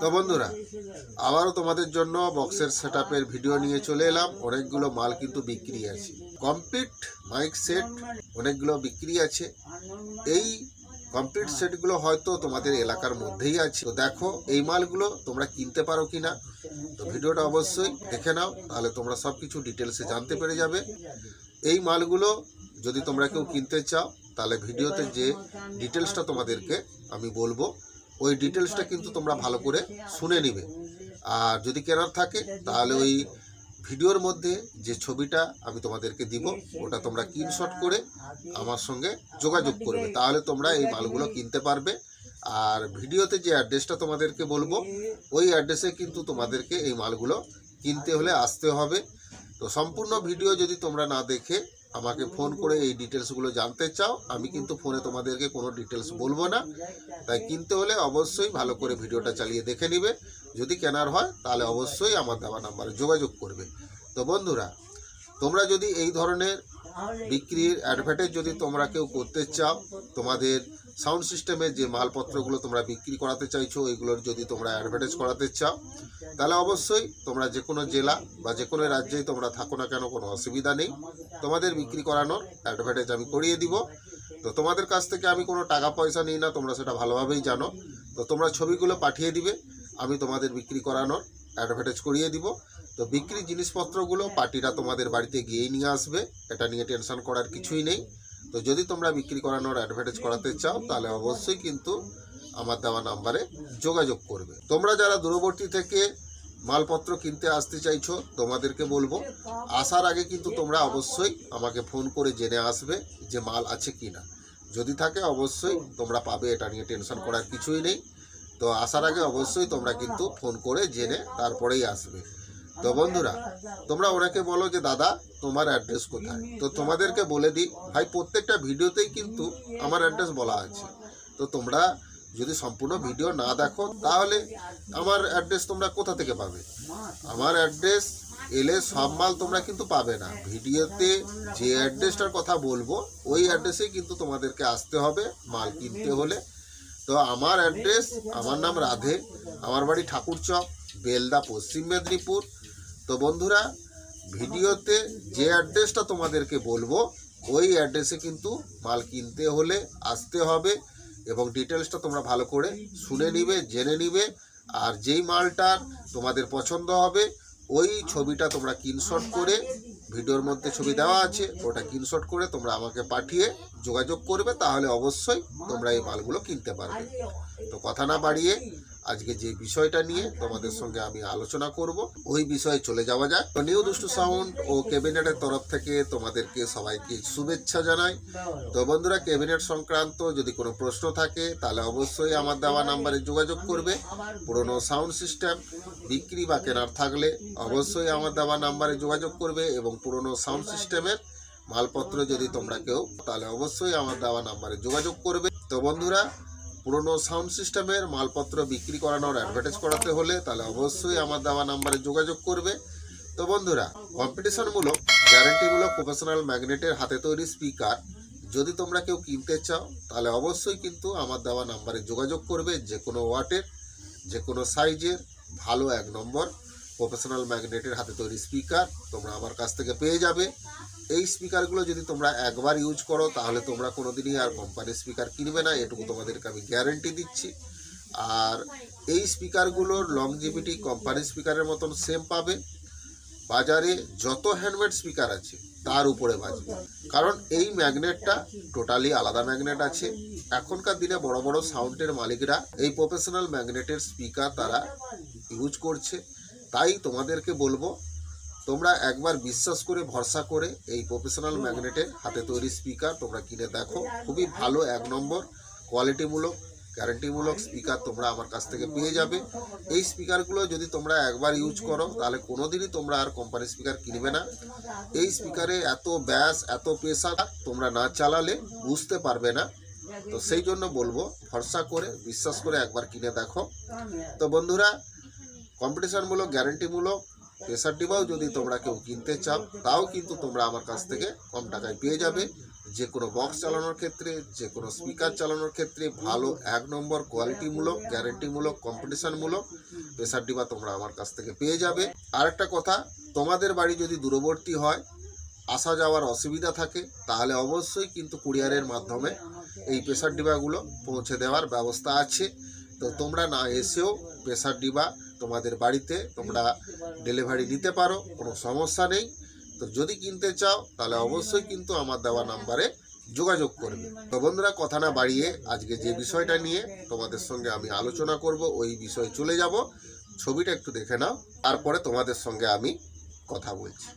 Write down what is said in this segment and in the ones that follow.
তো বন্ধুরা, আবারও তোমাদের জন্য বক্সের সেট ভিডিও নিয়ে চলে এলাম। অনেকগুলো মাল কিন্তু বিক্রি আছে। কমপ্লিট মাইক সেট অনেকগুলো বিক্রি আছে। এই কমপ্লিট সেটগুলো হয়তো তোমাদের এলাকার মধ্যেই আছে। তো দেখো, এই মালগুলো তোমরা কিনতে পারো কি না তো ভিডিওটা অবশ্যই দেখে নাও, তাহলে তোমরা সব কিছু ডিটেলসে জানতে পেরে যাবে। এই মালগুলো যদি তোমরা কেউ কিনতে চাও, তাহলে ভিডিওতে যে ডিটেলসটা তোমাদেরকে আমি বলব ওই ডিটেলসটা কিন্তু তোমরা ভালো করে শুনে নিবে। আর যদি কেনার থাকে, তাহলে ওই ভিডিওর মধ্যে যে ছবিটা আমি তোমাদেরকে দিব, ওটা তোমরা স্ক্রিনশট করে আমার সঙ্গে যোগাযোগ করবে। তাহলে তোমরা এই মালগুলো কিনতে পারবে। আর ভিডিওতে যে অ্যাড্রেসটা তোমাদেরকে বলব, ওই অ্যাড্রেসে কিন্তু তোমাদেরকে এই মালগুলো কিনতে হলে আসতে হবে। তো সম্পূর্ণ ভিডিও যদি তোমরা না দেখে আমাকে ফোন করে এই ডিটেলসগুলো জানতে চাও, আমি কিন্তু ফোনে তোমাদেরকে কোনো ডিটেলস বলব না। তাই কিনতে হলে অবশ্যই ভালো করে ভিডিওটা চালিয়ে দেখে নিবে। যদি কেনার হয়, তাহলে অবশ্যই আমার দেওয়া নাম্বারে যোগাযোগ করবে। তো বন্ধুরা, তোমরা যদি এই ধরনের বিক্রির অ্যাডভার্টাইজ যদি তোমরা কেউ করতে চাও, তোমাদের সাউন্ড সিস্টেমে যে মালপত্রগুলো তোমরা বিক্রি করাতে চাইছো, এগুলোর যদি তোমরা অ্যাডভার্টাইজ করাতে চাও, তাহলে অবশ্যই তোমরা যে কোনো জেলা বা যে কোনো রাজ্যেই তোমরা থাকো না কেন, কোনো অসুবিধা নেই। তোমাদের বিক্রি করানোর অ্যাডভার্টাইজ আমি করিয়ে দিব। তো তোমাদের কাছ থেকে আমি কোনো টাকা পয়সা নিই না, তোমরা সেটা ভালোভাবেই জানো। তো তোমরা ছবিগুলো পাঠিয়ে দিবে, আমি তোমাদের বিক্রি করানোর অ্যাডভার্টাইজ করিয়ে দিব। তো বিক্রি জিনিসপত্রগুলো পার্টিরা তোমাদের বাড়িতে গিয়েই নিয়ে আসবে, এটা নিয়ে টেনশন করার কিছুই নেই। তো যদি তোমরা বিক্রি করানোর অ্যাডভার্টাইজ করাতে চাও, তাহলে অবশ্যই কিন্তু আমার দেওয়া নাম্বারে যোগাযোগ করবে। তোমরা যারা দূরবর্তী থেকে মালপত্র কিনতে আসতে চাইছো, তোমাদেরকে বলব, আসার আগে কিন্তু তোমরা অবশ্যই আমাকে ফোন করে জেনে আসবে যে মাল আছে কি না যদি থাকে, অবশ্যই তোমরা পাবে, এটা নিয়ে টেনশন করার কিছুই নেই। তো আসার আগে অবশ্যই তোমরা কিন্তু ফোন করে জেনে তারপরেই আসবে। তো বন্ধুরা, তোমরা ওনাকে বলো যে, দাদা, তোমার অ্যাড্রেস কোথায়? তো তোমাদেরকে বলে দিই, ভাই, প্রত্যেকটা ভিডিওতেই কিন্তু আমার অ্যাড্রেস বলা আছে। তো তোমরা যদি সম্পূর্ণ ভিডিও না দেখো, তাহলে আমার অ্যাড্রেস তোমরা কোথা থেকে পাবে? আমার অ্যাড্রেস এলে সব মাল তোমরা কিন্তু পাবে না। ভিডিওতে যে অ্যাড্রেসটার কথা বলব, ওই অ্যাড্রেসেই কিন্তু তোমাদেরকে আসতে হবে, মাল কিনতে হলে। তো আমার অ্যাড্রেস আমার নাম রাধে, আমার বাড়ি ঠাকুরচক, বেলদা, পশ্চিম মেদিনীপুর। তো বন্ধুরা, ভিডিওতে যে অ্যাড্রেসটা তোমাদেরকে বলব, ওই অ্যাড্রেসে কিন্তু মাল কিনতে হলে আসতে হবে এবং ডিটেলসটা তোমরা ভালো করে শুনে নিবে, জেনে নিবে। আর যেই মালটার তোমাদের পছন্দ হবে, ওই ছবিটা তোমরা কিনশট করে ভিডিওর মধ্যে ছবি দেওয়া আছে, ওটা কিনশট করে তোমরা আমাকে পাঠিয়ে যোগাযোগ করবে, তাহলে অবশ্যই তোমরা এই মালগুলো কিনতে পারবে। তো কথা না বাড়িয়ে আজকে যে বিষয়টা নিয়ে তোমাদের সঙ্গে আমি আলোচনা করব, ওই বিষয়ে চলে যাওয়া যাক। নিউ দুষ্টু সাউন্ড ও ক্যাবিনেটের তরফ থেকে তোমাদেরকে সবাইকে শুভেচ্ছা জানাই। তো বন্ধুরা, ক্যাবিনেট সংক্রান্ত যদি কোনো প্রশ্ন থাকে, তাহলে অবশ্যই আমার দেওয়া নাম্বারে যোগাযোগ করবে। পুরনো সাউন্ড সিস্টেম, বিক্রি বা কেনার থাকলে অবশ্যই আমার দেওয়া নাম্বারে যোগাযোগ করবে এবং পুরনো সাউন্ড সিস্টেমের মালপত্র যদি তোমরা কেউ, তাহলে অবশ্যই আমার দেওয়া নাম্বারে যোগাযোগ করবে। তো বন্ধুরা পুরনো সাউন্ড সিস্টেমের মালপত্র বিক্রি করানোর অ্যাডভার্টাইজ করাতে হলে তাহলে অবশ্যই আমার দেওয়া নাম্বারে যোগাযোগ করবে। তো বন্ধুরা কম্পিটিশনমূলক গ্যারেন্টিমূলক প্রফেশনাল ম্যাগনেটের হাতে তৈরি স্পিকার যদি তোমরা কেউ কিনতে চাও, তাহলে অবশ্যই কিন্তু আমার দেওয়া নাম্বারে যোগাযোগ করবে যে কোনো ওয়াটের, যে কোনো সাইজের, ভালো এক নম্বর প্রফেশনাল ম্যাগনেটের হাতে তৈরি স্পিকার তোমরা আমার কাছ থেকে পেয়ে যাবে। এই স্পিকারগুলো যদি তোমরা একবার ইউজ করো, তাহলে তোমরা কোনো দিনই আর কোম্পানির স্পিকার কিনবে না। এটুকু তোমাদেরকে আমি গ্যারেন্টি দিচ্ছি। আর এই স্পিকারগুলোর লংজিভিটি কোম্পানির স্পিকারের মতন সেম পাবে। বাজারে যত হ্যান্ডমেড স্পিকার আছে, তার উপরে বাজবে। কারণ এই ম্যাগনেটটা টোটালি আলাদা ম্যাগনেট আছে। এখনকার দিনে বড় বড় সাউন্ডের মালিকরা এই প্রফেশনাল ম্যাগনেটের স্পিকার তারা ইউজ করছে। তাই তোমাদেরকে বলব তোমরা একবার বিশ্বাস করে ভরসা করে এই প্রফেশনাল ম্যাগনেটের হাতে তৈরি স্পিকার তোমরা কিনে দেখো। খুবই ভালো, এক নম্বর। কোয়ালিটিমূলক গ্যারান্টিমূলক স্পিকার তোমরা আমার কাছ থেকে পেয়ে যাবে। এই স্পিকারগুলো যদি তোমরা একবার ইউজ করো, তাহলে কোনো দিনই তোমরা আর কোম্পানির স্পিকার কিনবে না। এই স্পিকারে এত ব্যাস, এত পেশা তোমরা না চালালে বুঝতে পারবে না। তো সেই জন্য বলব, ভরসা করে, বিশ্বাস করে একবার কিনে দেখো। তো বন্ধুরা কম্পিটিশনমূলক গ্যারান্টিমূলক প্রেসার ডিবাও যদি তোমরা কেউ কিনতে চাও, তাও কিন্তু তোমরা আমার কাছ থেকে কম টাকায় পেয়ে যাবে। যে কোনো বক্স চালানোর ক্ষেত্রে, যে কোনো স্পিকার চালানোর ক্ষেত্রে ভালো এক নম্বর কোয়ালিটিমূলক গ্যারেন্টিমূলক কম্পিটিশনমূলক প্রেসার ডিবা তোমরা আমার কাছ থেকে পেয়ে যাবে। আরেকটা কথা, তোমাদের বাড়ি যদি দূরবর্তী হয়, আসা যাওয়ার অসুবিধা থাকে, তাহলে অবশ্যই কিন্তু কুরিয়ারের মাধ্যমে এই প্রেসার ডিবাগুলো পৌঁছে দেওয়ার ব্যবস্থা আছে। তো তোমরা না এসেও প্রেসার ডিবা তোমাদের বাড়িতে তোমরা ডেলিভারি নিতে পারো, কোনো সমস্যা নেই। তো যদি কিনতে চাও, তাহলে অবশ্যই কিন্তু আমার দেওয়া নাম্বারে যোগাযোগ করবে। তো বন্ধুরা, কথা না বাড়িয়ে আজকে যে বিষয়টা নিয়ে তোমাদের সঙ্গে আমি আলোচনা করব, ওই বিষয়ে চলে যাব। ছবিটা একটু দেখে নাও, তারপরে তোমাদের সঙ্গে আমি কথা বলছি।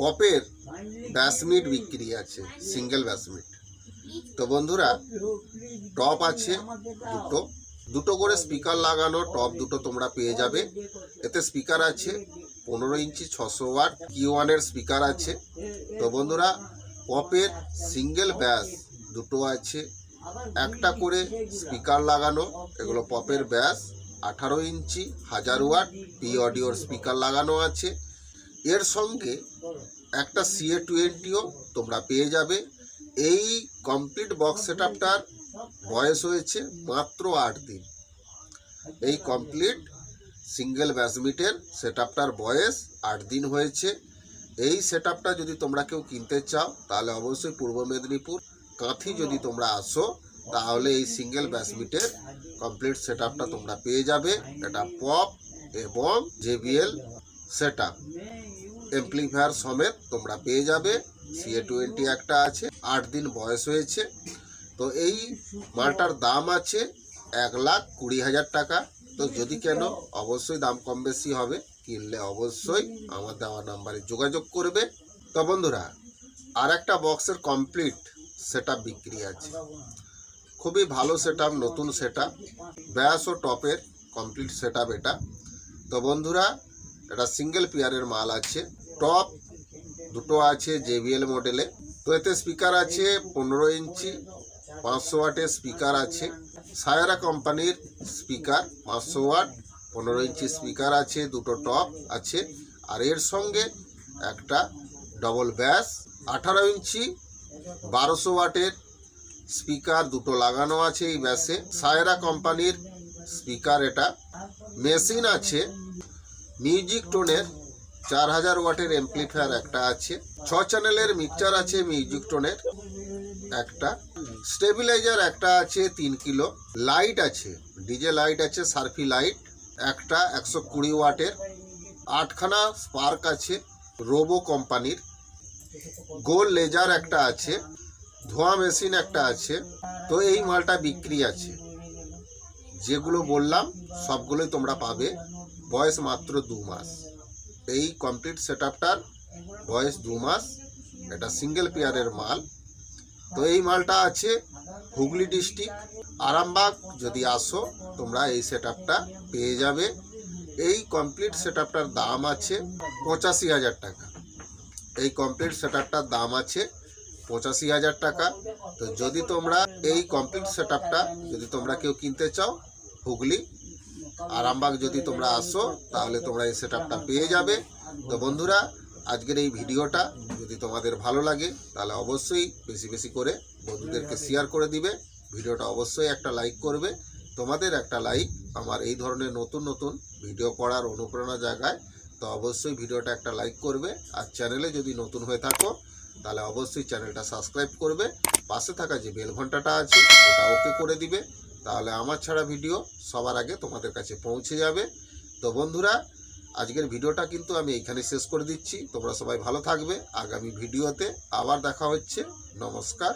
পপের ব্যাসমিট বিক্রি আছে, সিঙ্গেল ব্যাসমিট তো বন্ধুরা, টপ আছে দুটো। দুটো করে স্পিকার লাগানো, টপ দুটো তোমরা পেয়ে যাবে। এতে স্পিকার আছে পনেরো ইঞ্চি, ছশো ওয়াট, কিউ ওয়ানের স্পিকার আছে। তো বন্ধুরা, পপের সিঙ্গেল ব্যাস দুটো আছে। একটা করে স্পিকার লাগানো, এগুলো পপের ব্যাস। আঠারো ইঞ্চি, হাজার ওয়াট, পি অডিওর স্পিকার লাগানো আছে। এর সঙ্গে একটা সিএ টোয়েন্টিও তোমরা পেয়ে যাবে। এই কমপ্লিট বক্স সেটআপটার বয়স হয়েছে মাত্র আট দিন। এই কমপ্লিট সিঙ্গেল ব্যাসমিটের সেটআপটার বয়স আট দিন হয়েছে। এই সেটআপটা যদি তোমরা কেউ কিনতে চাও, তাহলে অবশ্যই পূর্ব মেদিনীপুর কাঁথি যদি তোমরা আসো, তাহলে এই সিঙ্গেল ব্যাসমিটের কমপ্লিট সেটআপটা তোমরা পেয়ে যাবে। এটা পপ এবং জেবিএল সেটআপ এমপ্লিফায়ার সমেত তোমরা পেয়ে যাবে। সিএ টোয়েন্টি একটা আছে, আট দিন বয়স হয়েছে। তো এই মালটার দাম আছে এক লাখ কুড়ি হাজার টাকা। তো যদি কেন, অবশ্যই দাম কম বেশি হবে। কিনলে অবশ্যই আমার দেওয়া নাম্বারে যোগাযোগ করবে। তো বন্ধুরা আর একটা বক্সের কমপ্লিট সেট বিক্রি আছে। খুবই ভালো সেট নতুন সেট ব্যাস ও টপের কমপ্লিট সেট এটা। তো বন্ধুরা, এটা সিঙ্গেল পেয়ারের মাল আছে। টপ দুটো আছে জেবিএল মডেলে তো এতে স্পিকার আছে পনেরো ইঞ্চি, পাঁচশো ওয়াটের স্পিকার আছে। সায়ারা কোম্পানির স্পিকার পাঁচশো ওয়াট, পনেরো ইঞ্চি স্পিকার আছে, দুটো টপ আছে। আর এর সঙ্গে একটা ডবল ব্যাস আঠারো ইঞ্চি, বারোশো ওয়াটের স্পিকার দুটো লাগানো আছে এই ব্যাসে সায়রা কোম্পানির স্পিকার এটা। মেশিন আছে মিউজিক টোনের চার হাজার ওয়াটের এমপ্লিফায়ার একটা আছে। ছ চ্যানেলের মিক্সচার আছে মিউজিক টোনের একটা। স্টেবিলাইজার একটা আছে তিন কিলো। লাইট আছে ডিজে লাইট আছে সার্ফি লাইট একটা, একশো কুড়ি ওয়াটের। আটখানা স্পার্ক আছে রোবো কোম্পানির গোল লেজার একটা আছে, ধোয়া মেশিন একটা আছে। তো এই মালটা বিক্রি আছে। যেগুলো বললাম, সবগুলোই তোমরা পাবে বয়স মাত্র দু মাস। এই কমপ্লিট সেটআপটার বয়স দু মাস। এটা সিঙ্গেল পেয়ারের মাল। তো এই মালটা আছে হুগলি ডিস্ট্রিক্ট আরামবাগ। যদি আসো, তোমরা এই সেটআপটা পেয়ে যাবে। এই কমপ্লিট সেটআপটার দাম আছে পঁচাশি হাজার টাকা। এই কমপ্লিট সেটআপটার দাম আছে পঁচাশি হাজার টাকা। তো যদি তোমরা এই কমপ্লিট সেটআপটা যদি তোমরা কেউ কিনতে চাও, হুগলি আরামবাগ যদি তোমরা আসো, তাহলে তোমরা এই সেটআপটা পেয়ে যাবে। তো বন্ধুরা, আজকের এই ভিডিওটা যদি তোমাদের ভালো লাগে, তাহলে অবশ্যই বেশি বেশি করে বন্ধুদেরকে শেয়ার করে দিবে। ভিডিওটা অবশ্যই একটা লাইক করবে। তোমাদের একটা লাইক আমার এই ধরনের নতুন নতুন ভিডিও করার অনুপ্রেরণা জায়গায় তো অবশ্যই ভিডিওটা একটা লাইক করবে। আর চ্যানেলে যদি নতুন হয়ে থাকো, তাহলে অবশ্যই চ্যানেলটা সাবস্ক্রাইব করবে। পাশে থাকা যে বেল ঘন্টাটা আছে, ওটা ওকে করে দিবে। তাহলে আমার ছাড়া ভিডিও সবার আগে তোমাদের কাছে পৌঁছে যাবে। তো বন্ধুরা, আজকের ভিডিওটা কিন্তু আমি এইখানে শেষ করে দিচ্ছি। তোমরা সবাই ভালো থাকবে। আগামী ভিডিওতে আবার দেখা হচ্ছে। নমস্কার।